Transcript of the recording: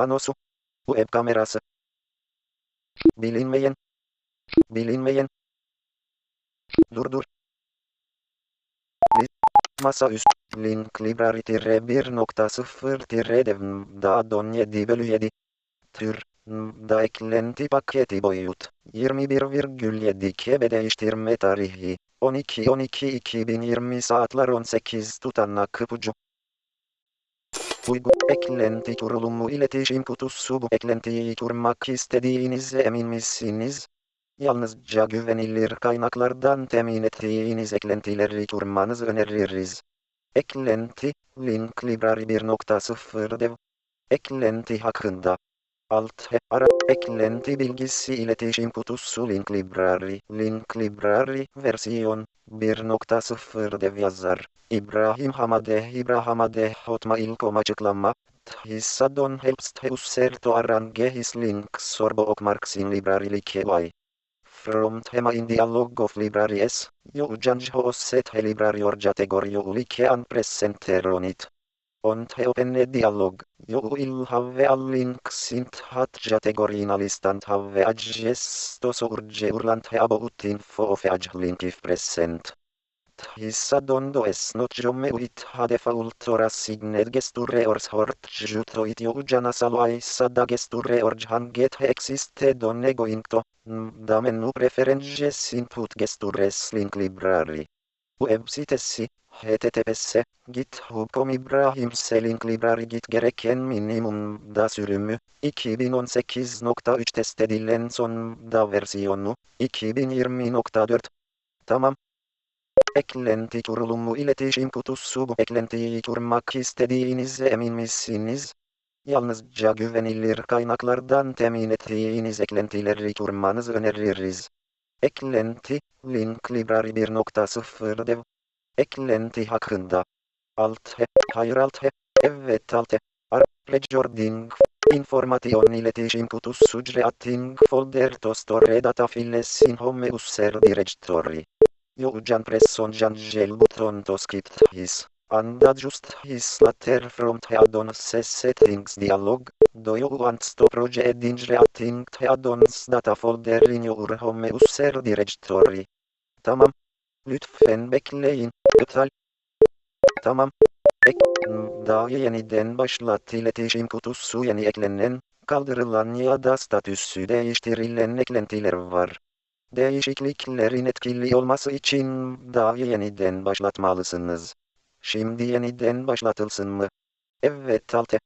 panosu. Web kamerası. Bilinmeyen. Bilinmeyen. Durdur. Li- Masaüst. Link library 1.0 dev da 7 bölü 7. Tür. Da eklenti paketi boyut. 21,7 KB değiştirme tarihi. 12-12-2020 saatler 18 tutanak ipucu. Uygu eklenti kurulumu iletişim kutusu bu eklentiyi kurmak istediğinize emin misiniz? Yalnızca güvenilir kaynaklardan temin ettiğiniz eklentileri kurmanızı öneririz. Eklenti, link library 1.0 dev. Eklenti hakkında. Alt ara ec lenti digis siletis imputus su link librari, link librari, version, bir nokta sıfır dev yazar. İbrahim Hamadeh İbrahamadeh hotmail koma açıklama, Hissadon helpst heus serto arrange his link sorbo ok marksin librari likeway. From tema in dialogue of libraries, jo ujanj ho set he librarior jategorio ulikean presenteronit. On te open dialogue. Juil have allinx int hatge ategorina listant have aggesto surge urlant heabo ut info of aglintif present. Hissa dondo es nocium uit hade faultora signet gesture ors hort juto it iujana salua da gesture org hanget existe donego into, damen nu preferenges input gestures link librari. Website si https github.com Ibrahim Selink Library git gereken minimum da sürümü 2018.3 test edilen son da versiyonu 2020.4 Tamam. Eklenti kurulumu iletişim kutusu bu eklentiyi kurmak istediğinize emin misiniz? Yalnızca güvenilir kaynaklardan temin ettiğiniz eklentileri kurmanızı öneririz. Eklenti, link i bir nokta sıfırdev. Eklenti hakkında. Alt he, hayır alt he, evet alt he. Arpeggiording, information iletişim kutusu atting folder to store data files in home user directory. Io ugian presson gian gel buton toskit his. And adjust his later from add-ons settings dialog. Do you want to project in creating the add-ons data folder in your home user directory? Tamam. Lütfen bekleyin. İptal. Tamam. Ek, daha yeniden başlat iletişim kutusu yeni eklenen, kaldırılan ya da statüsü değiştirilen eklentiler var. Değişikliklerin etkili olması için daha yeniden başlatmalısınız. Şimdi yeniden başlatılsın mı? Evet Alte.